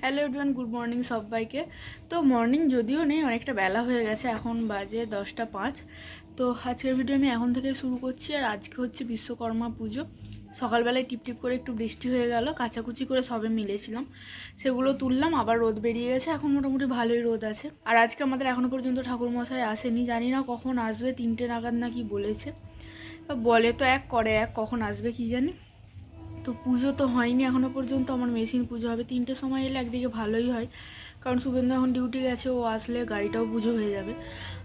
Hello everyone good morning সবাইকে। তো morning যদিও নেই, অনেকটা বেলা হয়ে গেছে, এখন বাজে দশটা পাঁচ। তো আজকের ভিডিও আমি এখন থেকে শুরু করছি, আর আজকে হচ্ছে বিশ্বকর্মা পুজো। সকালবেলায় টিপ টিপ করে একটু বৃষ্টি হয়ে গেল, কাচাকুচি করে সবে মিলেছিলাম। সেগুলো তুললাম, আবার রোদ বেরিয়ে গেছে, এখন মোটামুটি ভালোই রোদ আছে। আর আজকে আমাদের এখনও পর্যন্ত ঠাকুরমশাই আসেনি, জানি না কখন আসবে, তিনটে নাগাদ নাকি বলেছে। বলে তো এক, করে এক, কখন আসবে কি জানি। তো পুজো তো হয়নি এখনও পর্যন্ত, আমার মেশিন পুজো হবে। তিনটের সময় এলে একদিকে ভালোই হয়। কারণ শুভেন্দু এখন ডিউটি গেছে, ও আসলে গাড়িটাও পুজো হয়ে যাবে।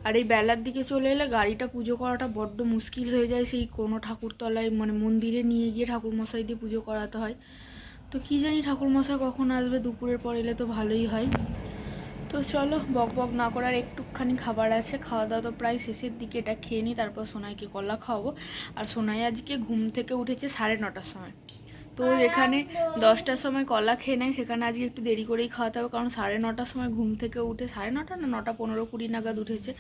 আর এই বেলার দিকে চলে এলে গাড়িটা পুজো করাটা বড্ড মুশকিল হয়ে যায়। সেই কোনো ঠাকুরতলায় মানে মন্দিরে নিয়ে গিয়ে ঠাকুরমশাই দিয়ে পুজো করাতে হয়। তো কি জানি ঠাকুরমশাই কখন আসবে, দুপুরের পর এলে তো ভালোই হয়। তো চলো, বক বক না করার একটুখানি খাবার আছে। খাওয়া দাওয়া তো প্রায় শেষের দিকে, এটা খেয়ে নিই, তারপর সোনাইকে কলা খাওয়াবো। আর সোনাই আজকে ঘুম থেকে উঠেছে সাড়ে নটার সময়। তো এখানে দশটার সময় কলা খেয়ে নেয়, সেখানে আজকে একটু দেরি করেই খাওয়াতে হবে, কারণ সাড়ে নটার সময় ঘুম থেকে উঠে, সাড়ে নটা না নটা পনেরো কুড়ি নাগাদ উঠেছে।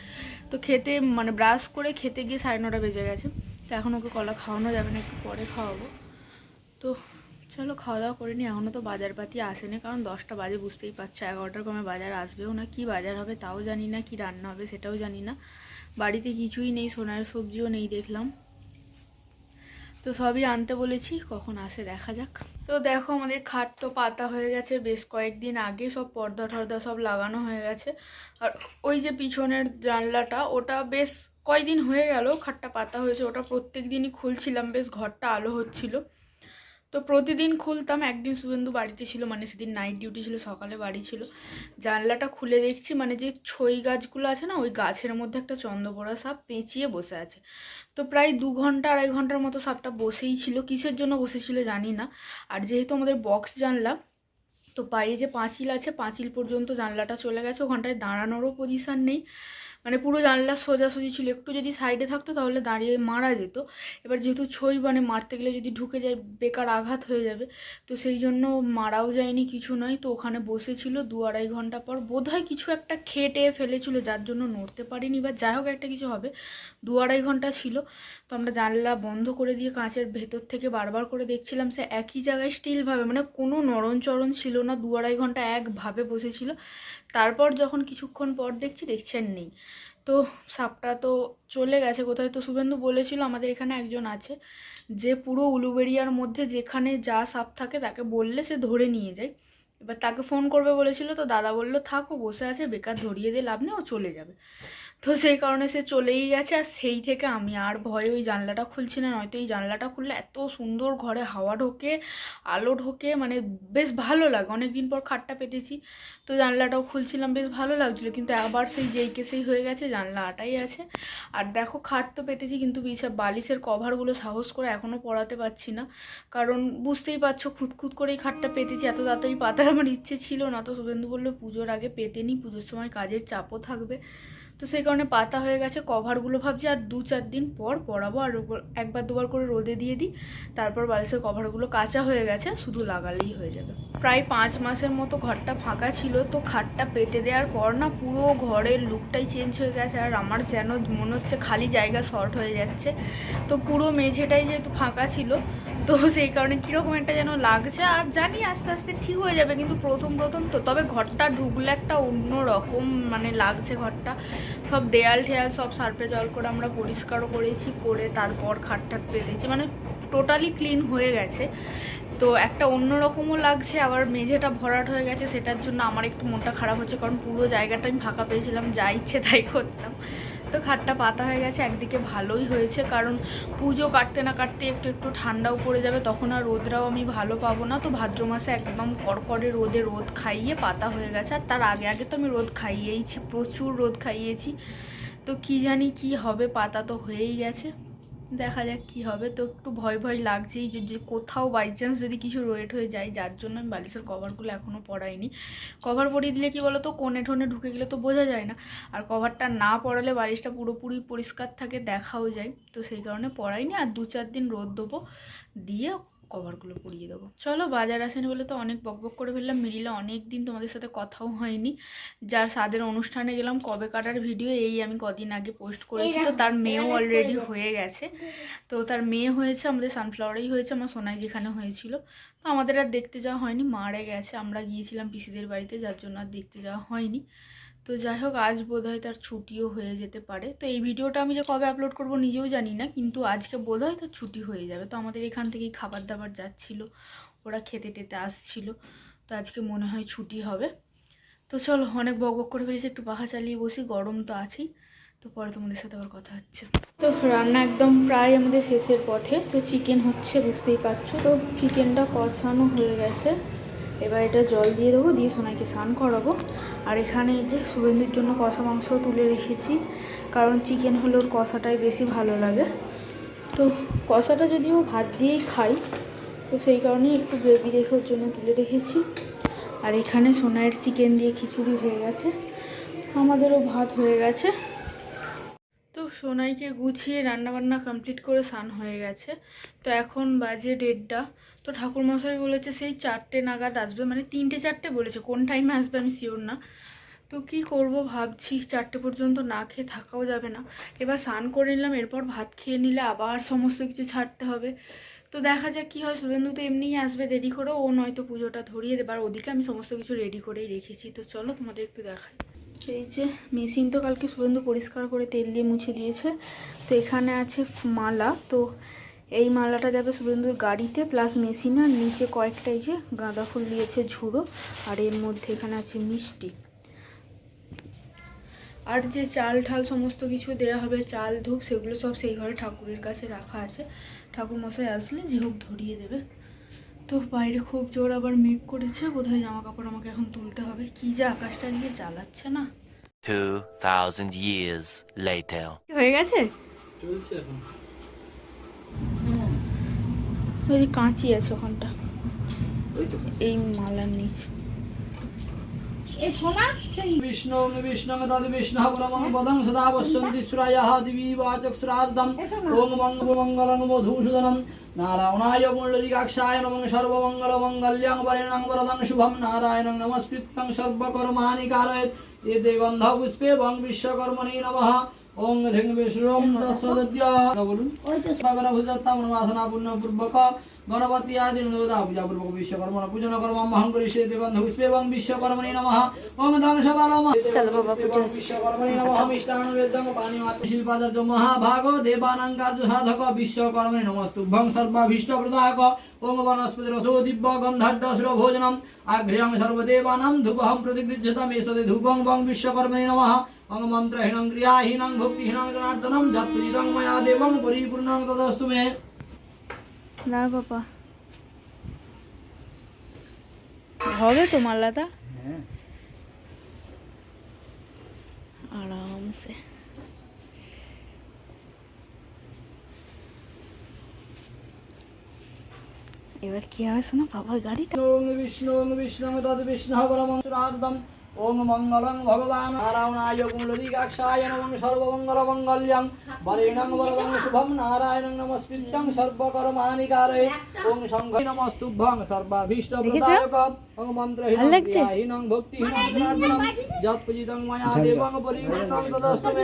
তো খেতে মানে ব্রাশ করে খেতে গিয়ে সাড়ে নটা বেজে গেছে। তো এখন ওকে কলা খাওয়ানো যাবে না, একটু পরে খাওয়াবো। তো চলো খাওয়া দাওয়া করে নিই এখনও তো বাজারপাতি আসেনি, কারণ দশটা বাজে, বুঝতেই পারছ, এগারোটার কমে বাজার আসবেও না, কি বাজার হবে তাও জানি না, কি রান্না হবে সেটাও জানি না। বাড়িতে কিছুই নেই, সোনার সবজিও নেই দেখলাম। তো সবই আনতে বলেছি, কখন আসে দেখা যাক। তো দেখো আমাদের খাট তো পাতা হয়ে গেছে, বেশ কয়েকদিন আগে সব পর্দা টর্দা সব লাগানো হয়ে গেছে। আর ওই যে পিছনের জানলাটা, ওটা বেশ কয়দিন হয়ে গেল, খাটটা পাতা হয়েছে, ওটা প্রত্যেক দিনই খুলছিলাম, বেশ ঘরটা আলো হচ্ছিল। তো প্রতিদিন খুলতাম একদিন শুভেন্দু বাড়িতে ছিল মানে সেদিন নাইট ডিউটি ছিল, সকালে বাড়ি ছিল। জানলাটা খুলে দেখছি মানে যে ছই গাছগুলো আছে না, ওই গাছের মধ্যে একটা চন্দ্রপড়া সাপ পেঁচিয়ে বসে আছে। তো প্রায় দু ঘণ্টা, আড়াই ঘণ্টার মতো সাপটা বসেই ছিল, কিসের জন্য বসেছিল জানি না। আর যেহেতু আমাদের বক্স জানলা, তো বাইরে যে পাঁচিল আছে, পাঁচিল পর্যন্ত জানলাটা চলে গেছে, ওখানটায় দাঁড়ানোরও পজিশান নেই। মানে পুরো জানলা সোজাসুজি ছিল। একটু যদি সাইডে থাকতো তাহলে দাঁড়িয়ে মারা যেত। এবার যেহেতু ছই মানে মারতে গেলে যদি ঢুকে যায় বেকার আঘাত হয়ে যাবে। তো সেই জন্য মারাও যায়নি, কিছু নয়। তো ওখানে বসেছিল দু আড়াই ঘণ্টা পর। বোধহয় কিছু একটা খেটে ফেলেছিল, যার জন্য নড়তে পারিনি। বা যাই হোক, একটা কিছু হবে। দু আড়াই ঘণ্টা ছিল। তো আমরা জানলা বন্ধ করে দিয়ে কাঁচের ভেতর থেকে বারবার করে দেখছিলাম সে একই জায়গায় স্টিলভাবে মানে কোনো নরণচরণ ছিল না। দু আড়াই ঘণ্টা একভাবে বসেছিল। তারপর যখন কিছুক্ষণ পর দেখছি দেখছেন নেই। তো সাপটা তো চলে গেছে কোথায়? তো শুভেন্দু বলেছিল আমাদের এখানে একজন আছে, যে পুরো উলুবেরিয়ার মধ্যে যেখানে যা সাপ থাকে তাকে বললে সে ধরে নিয়ে যায়। এবার তাকে ফোন করবে বলেছিল, তো দাদা বলল, থাকো বসে আছে, বেকার ধরিয়ে দিয়ে লাভ নেই, ও চলে যাবে। তো সেই কারণে সে চলেই গেছে, আর সেই থেকে আমি আর ভয়ে ওই জানলাটা খুলছি না, নয়তো এই জানলাটা খুললে এত সুন্দর ঘরে হাওয়া ঢোকে, আলো ঢোকে মানে বেশ ভালো লাগে। অনেকদিন পর খাটটা পেতেছি তো জানলাটাও খুলছিলাম, বেশ ভালো লাগছিল। কিন্তু আবার সেই যেই কেসেই হয়ে গেছে, জানলা আটাই আছে। আর দেখো খাট তো পেতেছি কিন্তু বিছা বালিশের কভারগুলো সাহস করে এখনও পরাতে পারছি না। কারণ বুঝতেই পারছ, খুঁতখুত করেই খাটটা পেতেছি এত তাড়াতাড়ি পাতার আমার ইচ্ছে ছিল না। তো শুভেন্দু বলল, পুজোর আগে পেতেনি পুজোর সময় কাজের চাপও থাকবে। তো সেই কারণে পাতা হয়ে গেছে, কভারগুলো ভাবছি আর দু চার দিন পর পরাবো আর একবার দুবার করে রোদে দিয়ে দিই, তারপর বালিশের কভারগুলো কাঁচা হয়ে গেছে, শুধু লাগালেই হয়ে যাবে। প্রায় পাঁচ মাসের মতো ঘরটা ফাঁকা ছিল, তো খাটটা পেতে দেওয়ার পর না পুরো ঘরের লুকটাই চেঞ্জ হয়ে গেছে আর আমার যেন মনে হচ্ছে খালি জায়গা শর্ট হয়ে যাচ্ছে। তো পুরো মেঝেটাই যেহেতু ফাঁকা ছিল, তো সেই কারণে কীরকম একটা যেন লাগছে আর জানি আস্তে আস্তে ঠিক হয়ে যাবে কিন্তু প্রথম প্রথম তো, তবে ঘরটা ঢুকলে একটা অন্য রকম মানে লাগছে ঘরটা। সব দেয়াল ঠেয়াল সব সার্ফে জল করে আমরা পরিষ্কারও করেছি, করে তারপর খাটটাট পেতেছি মানে টোটালি ক্লিন হয়ে গেছে। তো একটা অন্যরকমও লাগছে, আবার মেঝেটা ভরাট হয়ে গেছে, সেটার জন্য আমার একটু মনটা খারাপ হচ্ছে, কারণ পুরো জায়গাটা আমি ফাঁকা পেয়েছিলাম, যা ইচ্ছে তাই করতাম। তো খাটটা পাতা হয়ে গেছে, একদিকে ভালোই হয়েছে, কারণ পুজো কাটতে না কাটতে একটু একটু ঠান্ডাও পড়ে যাবে, তখন আর রোদরাও আমি ভালো পাবো না। তো ভাদ্র মাসে একদম কড়কড়ে রোদে রোদ খাইয়ে পাতা হয়ে গেছে, আর তার আগে আগে তো আমি রোদ খাইয়েইছি, প্রচুর রোদ খাইয়েছি। তো কি জানি কি হবে, পাতা তো হয়েই গেছে। দেখা যাক কি হবে। তো একটু ভয় ভয় লাগছেই যে কোথাও বাই চান্স যদি কিছু রোয়েট হয়ে যায়, যার জন্য আমি বালিশের কভারগুলো এখনও পরাইনি কভার পরিয়ে দিলে কি বলো তো কোণে ঠোনে ঢুকে গেলে তো বোঝা যায় না। আর কভারটা না পড়ালে বালিশটা পুরোপুরি পরিষ্কার থাকে, দেখাও যায়। তো সেই কারণে পরাইনি আর দু চার দিন রোদ দেবো। দিয়ে কভারগুলো পরিয়ে দেবো। চলো বাজার আসেনি বলে তো অনেক বকবক করে ফেললাম মিডিলে অনেক দিন তোমাদের সাথে কথাও হয়নি। যার সাদের অনুষ্ঠানে গেলাম কবে কাটার ভিডিও এই আমি কদিন আগে পোস্ট করেছি তো তার মেয়েও অলরেডি হয়ে গেছে। তো তার মেয়ে হয়েছে আমাদের সানফ্লাওয়ারেই হয়েছে আমার সোনাই যেখানে হয়েছিল। তো আমাদের আর দেখতে যাওয়া হয়নি মারে গেছে আমরা গিয়েছিলাম পিসিদের বাড়িতে যার জন্য আর দেখতে যাওয়া হয়নি। তো যাই হোক, আজ বোধহয় তার ছুটিও হয়ে যেতে পারে। তো এই ভিডিওটা আমি যে কবে আপলোড করব নিজেও জানি না, কিন্তু আজকে বোধহয় তার ছুটি হয়ে যাবে। তো আমাদের এখান থেকেই খাবার দাবার যাচ্ছিল, ওরা খেতে টেতে আসছিল, তো আজকে মনে হয় ছুটি হবে। তো চলো, অনেক বক বক করে ফেলেছি, একটু পাখা চালিয়ে বসি, গরম তো আছেই। তো পরে তোমাদের সাথে আবার কথা হচ্ছে। তো রান্না একদম প্রায় আমাদের শেষের পথে, তো চিকেন হচ্ছে, বুঝতেই পারছ। তো চিকেনটা কষানো হয়ে গেছে। এবার এটা জল দিয়ে দেবো, দিয়ে সোনাইকে স্নান করাবো। আর এখানে যে শুভেন্দুর জন্য কষা মাংস তুলে রেখেছি, কারণ চিকেন হলে ওর কষাটাই বেশি ভালো লাগে। তো কষাটা যদিও ভাত দিয়েই খাই, তো সেই কারণে একটু গ্রেভি রেখে ওর জন্য তুলে রেখেছি। আর এখানে সোনাইয়ের চিকেন দিয়ে খিচুড়ি হয়ে গেছে। আমাদেরও ভাত হয়ে গেছে। সোনাইকে গুছিয়ে রান্নাবান্না কমপ্লিট করে স্নান হয়ে গেছে। তো এখন বাজে দেড়টা। তো ঠাকুরমশাই বলেছে সেই চারটে নাগাদ আসবে। মানে তিনটে চারটে বলেছে। কোন টাইমে আসবে আমি শিওর না। তো কি করব ভাবছি, চারটে পর্যন্ত না খেয়ে থাকাও যাবে না। এবার স্নান করে নিলাম, এরপর ভাত খেয়ে নিলে আবার সমস্ত কিছু ছাড়তে হবে। তো দেখা যাক কী হয়। শুভেন্দু তো এমনিই আসবে, দেরি করে ও নয়তো পুজোটা ধরিয়ে দেবার ওদিকে আমি সমস্ত কিছু রেডি করেই রেখেছি। তো চলো তোমাদের একটু দেখাই। এই যে মেশিন তো কালকে শুভেন্দু পরিষ্কার করে তেল দিয়ে মুছে দিয়েছে। তো এখানে আছে মালা। তো এই মালাটা যাবে শুভেন্দুর গাড়িতে, প্লাস মেশিন, আর নিচে কয়েকটা যে গাঁদা ফুল দিয়েছে ঝুড়ো, আর এর মধ্যে এখানে আছে মিষ্টি। আর যে চাল ঠাল সমস্ত কিছু দেওয়া হবে, চাল ধূপ, সেগুলো সব সেই ঘরে ঠাকুরের কাছে রাখা আছে। ঠাকুর মশাই আসলে যে হোক ধরিয়ে দেবে। তো বাইরে খুব জোর আবার মেঘ করেছে বোধহয় জামা কাপড় আমাকে এখন তুলতে হবে। কি যে আকাশটা দিয়ে চালাচ্ছে না। 2,000 years later. হয়ে গেছে? চলছে এখন। ওই যে কাঁচি আছে ওখানটা। এই মালার নিচে। বিষ্ণু বিষ্ণু তদ বিষ্ণু পদং সদা পশ্যন্তি সুরায়ः দিবি বাচক সুরার্দম ওম মঙ্গল মঙ্গলং মধুসূদনম নারায়ণায় পুণ্ডরীকাক্ষায় নমঃ সর্বমঙ্গল মঙ্গল্যং नारायणं বরদং শুভম নারায়ণং নমস্কৃত্যং সর্বকর্মাণি কারয়েৎ এ দেবন্ধ পুষ্পে বং বিশ্বকর্মণি নমঃ ওং হ্রিং বিষ্ণুম তৎসদদ্য বলুন ওই তো সবারা ভুজত্তাম নমাসনা পূর্ণ পূর্বক গণপতি আদি নবদা পূজা পূর্বক বিশ্বকর্মণ পূজন কর্ম মহং করিষ্যে দেবন্ধ পুষ্পে বং বিশ্বকর্মণি নমঃ। ওম বালম হচ্ছে। বিশ্বকর্মণি নমঃ মিষ্টান্ন বেদং পানি শিল্পাচার্য মহাভাগ দেবানাং কার্য সাধক বিশ্বকর্মণি নমস্তুভ্যং সর্বাভীষ্ট প্রদায়ক ওম বনস্পতি রসো দিব্য গন্ধাঢ্য সুর ভোজনম। আঘ্রিয়ং সর্বদেবানাং ধূপহং প্রতিগৃহ্যতাম। এসদে ধূপং বং বিশ্বকর্মণি নমঃ। ওম মন্ত্রহীনং ক্রিয়াহীনং ভক্তিহীনং জনার্দনম। ময়া দেবং পরিপূর্ণং তদস্তু মে। না বাবা হবে তো মালাটা? আরামসে। এবার কি হবে শোনো বাবার গাড়িটা বিষ্ণু বিষ্ণু তদ বিষ্ণু পরমং সুরাদম ওম মঙ্গলং ভগবান নারায়ণায় কুণ্ডলীকাক্ষায় নমঃ সর্বমঙ্গল মঙ্গল্যং বরেণং বরদং শুভম নারায়ণং নমস্কৃত্যং সর্বকর্মাণি কারয়ে ওম শঙ্খ নমস্তুভ্যং সর্বাভীষ্ট প্রদায়ক ওম মন্ত্রহীনং ভক্তিহীনং যৎপূজিতং ময়া দেবং পরিপূর্ণং তদস্তু মে।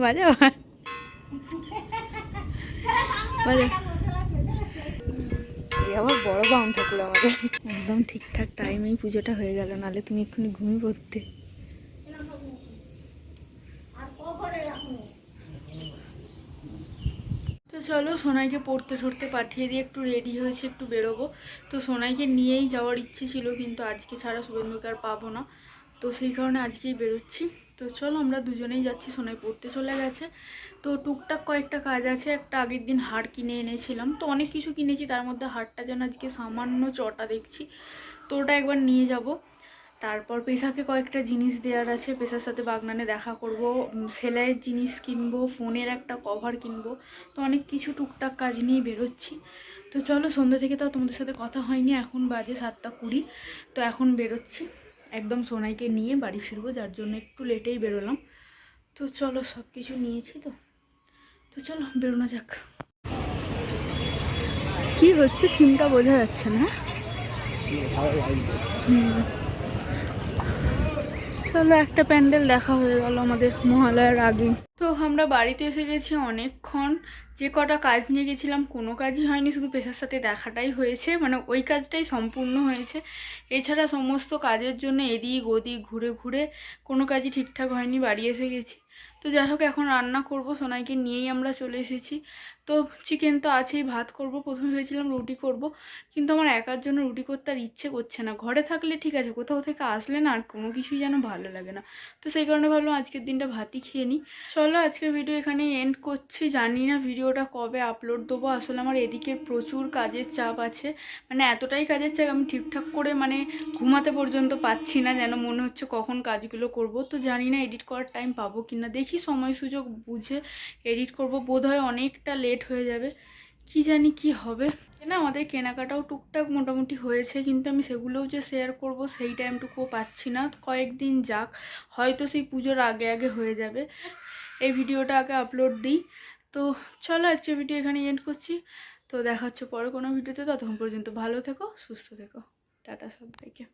বাজা বাজা। আমার বড় বাউন ঠাকুর আমাদের। একদম ঠিকঠাক টাইমেই পুজোটা হয়ে গেল, নালে তুমি এক্ষুনি ঘুমিয়ে পড়তে। তো চলো সোনাইকে পড়তে ঠরতে পাঠিয়ে দিয়ে একটু রেডি হয়েছে, একটু বেরোবো। তো সোনাইকে নিয়েই যাওয়ার ইচ্ছে ছিল, কিন্তু আজকে ছাড়া শুভেন্দুকে আর পাবো না। তো সেই কারণে আজকেই বেরোচ্ছি। তো চলো আমরা দুজনেই যাচ্ছি, সোনাই পড়তে চলে গেছে। তো টুকটাক কয়েকটা কাজ আছে, একটা আগের দিন হাড় কিনে এনেছিলাম। তো অনেক কিছু কিনেছি, তার মধ্যে হাড়টা যেন আজকে সামান্য চটা দেখছি। তো ওটা একবার নিয়ে যাব। তারপর পেশাকে কয়েকটা জিনিস দেওয়ার আছে, পেশার সাথে বাগনানে দেখা করব সেলাইয়ের জিনিস কিনবো, ফোনের একটা কভার কিনবো। তো অনেক কিছু টুকটাক কাজ নিয়ে বেরোচ্ছি। তো চলো সন্ধ্যা থেকে তাও তোমাদের সাথে কথা হয়নি, এখন বাজে সাতটা কুড়ি। তো এখন বেরোচ্ছি। একদম সোনাইকে নিয়ে বাড়ি ফিরবো যার জন্য একটু লেটেই বেরোলাম। তো চলো সব কিছু নিয়েছি তো। তো চলো বেরোনো যাক। কি হচ্ছে? থিমটা বোঝা যাচ্ছে না। হুম। চলো, একটা প্যান্ডেল দেখা হয়ে গেল আমাদের মহালয়ার আগে। তো আমরা বাড়িতে এসে গেছি অনেকক্ষণ। যে কটা কাজ নিয়ে গেছিলাম, কোনো কাজই হয়নি, শুধু পেশার সাথে দেখাটাই হয়েছে। মানে ওই কাজটাই সম্পূর্ণ হয়েছে। এছাড়া সমস্ত কাজের জন্য এদিক ওদিক, ঘুরে ঘুরে কোনো কাজই ঠিকঠাক হয়নি, বাড়ি এসে গেছি। তো যাই হোক, এখন রান্না করব। সোনাইকে নিয়েই আমরা চলে এসেছি। তো চিকেন তো আছেই, ভাত করব। প্রথমে ভেবেছিলাম রুটি করব, কিন্তু আমার একার জন্য রুটি করতে আর ইচ্ছে করছে না। ঘরে থাকলে ঠিক আছে, কোথাও থেকে আসলে না আর কোনো কিছুই যেন ভালো লাগে না। তো সেই কারণে ভাবলাম আজকের দিনটা ভাতই খেয়ে নিই। চলো আজকের ভিডিও এখানে এন্ড করছি। জানি না ভিডিওটা কবে আপলোড দেবো। আসলে আমার এদিকে প্রচুর কাজের চাপ আছে। মানে এতটাই কাজের চাপ, আমি ঠিকঠাক করে মানে ঘুমাতে পর্যন্ত পাচ্ছি না, যেন মনে হচ্ছে কখন কাজগুলো করব। তো জানি না এডিট করার টাইম পাবো কি না দেখি সময় সুযোগ বুঝে এডিট করব। বোধ হয় অনেকটা লেট হয়ে যাবে। কি জানি কি হবে। না, আমাদের কেনাকাটাও টুকটাক মোটামুটি হয়েছে, কিন্তু আমি সেগুলোও যে শেয়ার করব সেই টাইমটুকুও পাচ্ছি না। কয়েকদিন যাক, হয়তো সেই পুজোর আগে আগে হয়ে যাবে। এই ভিডিওটা আগে আপলোড দিই। তো চলো আজকে ভিডিও এখানে এন্ড করছি। তো দেখা হচ্ছে পরে কোনো ভিডিওতে। ততক্ষণ পর্যন্ত ভালো থেকো, সুস্থ থেকো। টাটা সবাইকে।